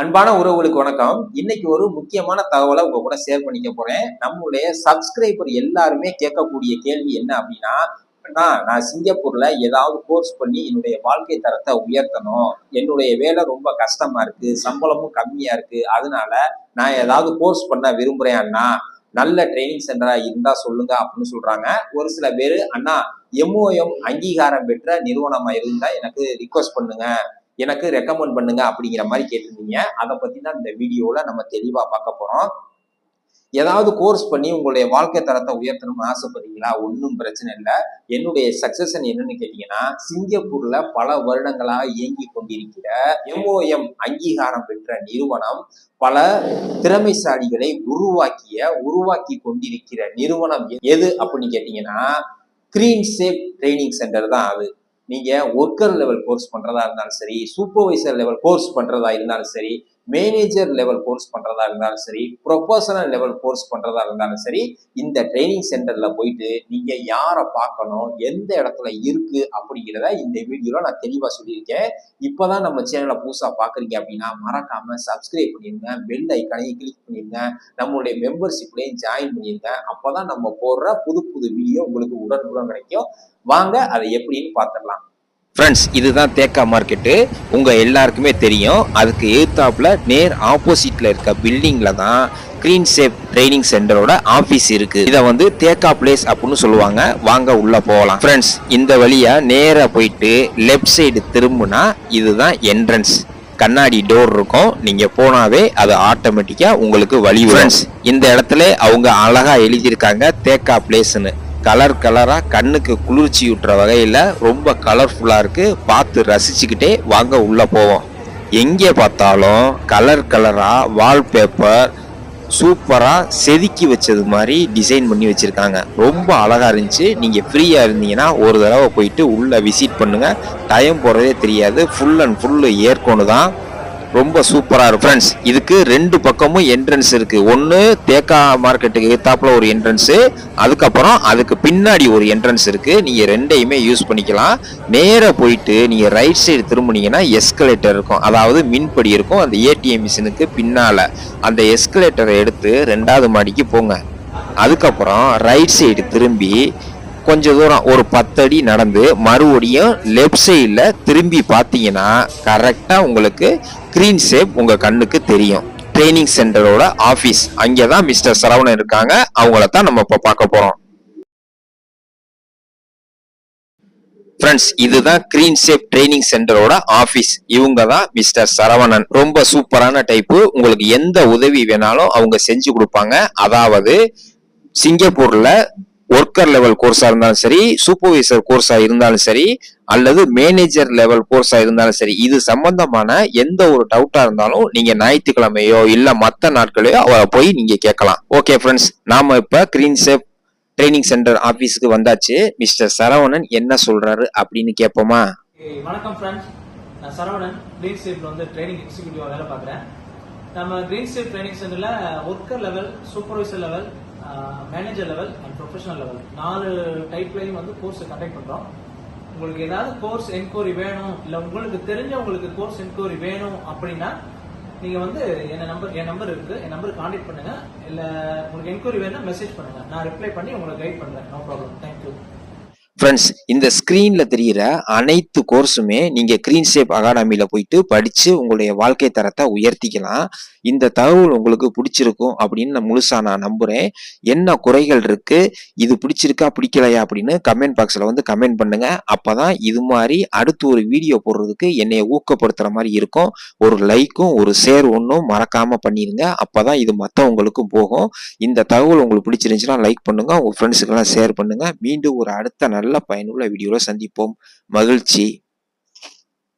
அன்பான உறவுகளுக்கு வணக்கம். இன்னைக்கு ஒரு முக்கியமான தகவலை உங்க கூட ஷேர் பண்ணிக்க போறேன். நம்மளுடைய சப்ஸ்கிரைபர் எல்லாருமே கேட்கக்கூடிய கேள்வி என்ன அப்படின்னா அண்ணா, நான் சிங்கப்பூர்ல ஏதாவது கோர்ஸ் பண்ணி என்னுடைய வாழ்க்கை தரத்தை உயர்த்தணும். என்னுடைய வேலை ரொம்ப கஷ்டமா இருக்கு சம்பளமும் கம்மியா இருக்கு. அதனால நான் ஏதாவது கோர்ஸ் பண்ண விரும்புறேன் அண்ணா. நல்ல ட்ரைனிங் சென்டரா இருந்தா சொல்லுங்க அப்படின்னு சொல்றாங்க. ஒரு சில பேர் அண்ணா எம்ஓஎம் அங்கீகாரம் பெற்ற நிறுவனமா இருந்தா எனக்கு ரிக்வஸ்ட் பண்ணுங்க. எனக்கு ரெக்கமெண்ட் பண்ணுங்க அப்படிங்கிற மாதிரி கேட்டிருந்தீங்க. அதை பத்தி தான் இந்த வீடியோல நம்ம தெளிவா பார்க்க போறோம். ஏதாவது கோர்ஸ் பண்ணி உங்களுடைய வாழ்க்கை தரத்தை உயர்த்தணும்னு ஆசைப்படுறீங்களா? ஒன்றும் பிரச்சனை இல்லை. என்னுடைய சக்சஷன் என்னன்னு கேட்டீங்கன்னா சிங்கப்பூர்ல பல வருடங்களாக இயங்கி கொண்டிருக்கிற எம்ஓஎம் அங்கீகாரம் பெற்ற நிறுவனம் பல திறமைசாலிகளை உருவாக்கிய உருவாக்கி கொண்டிருக்கிற நிறுவனம் எது அப்படின்னு கேட்டீங்கன்னா கிரீன் சேப் ட்ரைனிங் சென்டர் தான் அது. நீங்க ஒர்க்கர் லெவல் கோர்ஸ் பண்றதா இருந்தாலும் சரி சூப்பர்வைசர் லெவல் கோர்ஸ் பண்றதா இருந்தாலும் சரி மேனேஜர் லெவல் கோர்ஸ் பண்ணுறதா இருந்தாலும் சரி ப்ரொஃபஷனல் லெவல் கோர்ஸ் பண்ணுறதா இருந்தாலும் சரி இந்த ட்ரைனிங் சென்டரில் போயிட்டு நீங்கள் யாரை பார்க்கணும் எந்த இடத்துல இருக்குது அப்படிங்கிறத இந்த வீடியோவில் நான் தெளிவாக சொல்லியிருக்கேன். இப்போ தான் நம்ம சேனலை புதுசாக பார்க்குறீங்க அப்படின்னா மறக்காமல் சப்ஸ்கிரைப் பண்ணிடுங்க பெல் ஐக்கானையும் கிளிக் பண்ணிடுங்க நம்மளுடைய மெம்பர்ஷிப்லையும் ஜாயின் பண்ணியிருந்தேன் அப்போ தான் நம்ம போடுற புது புது வீடியோ உங்களுக்கு உடனுக்குடன் கிடைக்கும். வாங்க அதை எப்படின்னு பார்த்துடலாம். ஃப்ரெண்ட்ஸ் இதுதான் தேக்கா மார்க்கெட்டு உங்கள் எல்லாருக்குமே தெரியும். அதுக்கு எதிர்த்தாப்புல நேர் ஆப்போசிட்டில் இருக்க பில்டிங்கில் தான் க்ரீன் சேஃப் ட்ரைனிங் சென்டரோட ஆஃபீஸ் இருக்கு. இதை வந்து தேக்கா பிளேஸ் அப்படின்னு சொல்லுவாங்க. வாங்க உள்ளே போகலாம். ஃப்ரெண்ட்ஸ் இந்த வழியாக நேராக போயிட்டு லெஃப்ட் சைடு திரும்பினா இதுதான் என்ட்ரன்ஸ் கண்ணாடி டோர் இருக்கும். நீங்கள் போனாவே அது ஆட்டோமேட்டிக்காக உங்களுக்கு வழி ஃப்ரெண்ட்ஸ் இந்த இடத்துல அவங்க அழகாக எழுதியிருக்காங்க தேக்கா பிளேஸ்னு கலர் கலராக கண்ணுக்கு குளிர்ச்சி ஊட்டுற வகையில் ரொம்ப கலர்ஃபுல்லாக இருக்குது பார்த்து ரசிச்சுக்கிட்டே வாங்க உள்ளே போவோம். எங்கே பார்த்தாலும் கலர் கலராக வால்பேப்பர் சூப்பராக செதுக்கி வச்சது மாதிரி டிசைன் பண்ணி வச்சுருக்காங்க. ரொம்ப அழகாக இருந்துச்சு. நீங்கள் ஃப்ரீயாக இருந்தீங்கன்னா ஒரு தடவை போயிட்டு உள்ளே விசிட் பண்ணுங்கள் டைம் போகிறதே தெரியாது. ஃபுல் அண்ட் ஃபுல் ஏற்கொண்டு தான். ரொம்ப சூப்பராக இருக்கும். ஃப்ரெண்ட்ஸ் இதுக்கு ரெண்டு பக்கமும் என்ட்ரன்ஸ் இருக்குது ஒன்று தேக்கா மார்க்கெட்டுக்கு எத்தாப்புல ஒரு என்ட்ரன்ஸு அதுக்கப்புறம் அதுக்கு பின்னாடி ஒரு என்ட்ரன்ஸ் இருக்குது நீங்கள் ரெண்டையுமே யூஸ் பண்ணிக்கலாம். நேராக போயிட்டு நீங்கள் ரைட் சைடு திரும்பினீங்கன்னா எஸ்கலேட்டர் இருக்கும். அதாவது மின்படி இருக்கும். அந்த ஏடிஎம் மிஷினுக்கு பின்னால். அந்த எஸ்கலேட்டரை எடுத்து ரெண்டாவது மாடிக்கு போங்க. அதுக்கப்புறம் ரைட் சைடு திரும்பி கொஞ்ச தூரம் ஒரு பத்தடி நடந்து மறுபடியும் லெஃப்ட் சைடில் திரும்பி பார்த்தீங்கன்னா கரெக்டாக உங்களுக்கு க்ரீன் ஷேப் உங்கள் கண்ணுக்கு தெரியும். ட்ரைனிங் சென்டரோட ஆஃபீஸ் அங்கே தான் மிஸ்டர் சரவணன் இருக்காங்க. அவங்கள தான் நம்ம இப்போ பார்க்க போகிறோம் ஃப்ரெண்ட்ஸ் இதுதான் கிரீன் ஷேப் ட்ரைனிங் சென்டரோட ஆஃபீஸ் இவங்க தான் மிஸ்டர் சரவணன். ரொம்ப சூப்பரான டைப்பு உங்களுக்கு எந்த உதவி வேணாலும் அவங்க செஞ்சு கொடுப்பாங்க. அதாவது சிங்கப்பூர்ல ஒர்க்கர் லெவல் கோர்ஸா இருந்தாலும் சரி சூப்பர்வைசர் கோர்ஸா இருந்தாலும் சரி அல்லது மேனேஜர் லெவல் கோர்ஸா இருந்தாலும் சரி இது சம்பந்தமான எந்த ஒரு டவுட்டா இருந்தாலும் நீங்க ஞாயிற்றுக்கிழமையோ இல்ல மற்ற நாட்களையோ அவரை போய் நீங்க கேட்கலாம். ஓகே ஃப்ரெண்ட்ஸ் நாம இப்ப கிரீன் ஷேப் ட்ரைனிங் சென்டர் ஆபீஸ்க்கு வந்தாச்சு. மிஸ்டர் சரவணன் என்ன சொல்றாரு அப்படின்னு கேட்போமா? வணக்கம் ஃப்ரெண்ட்ஸ் நான் சரவணன். கிரீன் சேஃப்ல வந்து ட்ரைனிங் எக்ஸிக்யூட்டிவா வேலை பார்க்குறேன். நம்ம கிரீன் சேஃப் ட்ரைனிங் சென்டர்ல worker level supervisor level manager level and professional level நாலு டைப்லையும் வந்து கோர்ஸ் கண்டக்ட் பண்றோம். உங்களுக்கு ஏதாவது கோர்ஸ் என்கொயரி வேணும் இல்ல உங்களுக்கு தெரிஞ்ச உங்களுக்கு கோர்ஸ் என்கொயரி வேணும் அப்படின்னா நீங்க வந்து என் நம்பர் என் நம்பர் இருக்கு என் நம்பர் கான்டாக்ட் பண்ணுங்க. இல்ல உங்களுக்கு என்கொயரி வேணும்னா மெசேஜ் பண்ணுங்க. நான் ரிப்ளை பண்ணி உங்களுக்கு கைட் பண்றேன். நோ ப்ராப்ளம் தேங்க்யூ ஃப்ரெண்ட்ஸ் இந்த ஸ்க்ரீனில் தெரியிற அனைத்து கோர்ஸுமே நீங்கள் க்ரீன் ஷேப் அகாடமியில் போயிட்டு படித்து உங்களுடைய வாழ்க்கை தரத்தை உயர்த்திக்கலாம். இந்த தகவல் உங்களுக்கு பிடிச்சிருக்கும் அப்படின்னு நான் முழுசாக நான் நம்புகிறேன் என்ன குறைகள் இருக்குது இது பிடிச்சிருக்கா பிடிக்கலையா அப்படின்னு கமெண்ட் பாக்ஸில் வந்து கமெண்ட் பண்ணுங்கள் அப்போ தான் இது மாதிரி அடுத்து ஒரு வீடியோ போடுறதுக்கு என்னை ஊக்கப்படுத்துகிற மாதிரி இருக்கும். ஒரு லைக்கும் ஒரு ஷேர் ஒன்றும் மறக்காமல் பண்ணிடுங்க அப்போ தான் இது மற்றவங்களுக்கும் போகும். இந்த தகவல் உங்களுக்கு பிடிச்சிருந்துச்சுன்னா லைக் பண்ணுங்கள் உங்கள் ஃப்ரெண்ட்ஸுக்கெல்லாம் ஷேர் பண்ணுங்கள் மீண்டும் ஒரு அடுத்த நல்ல பயனுள்ள வீடியோவில் சந்திப்போம். மகிழ்ச்சி.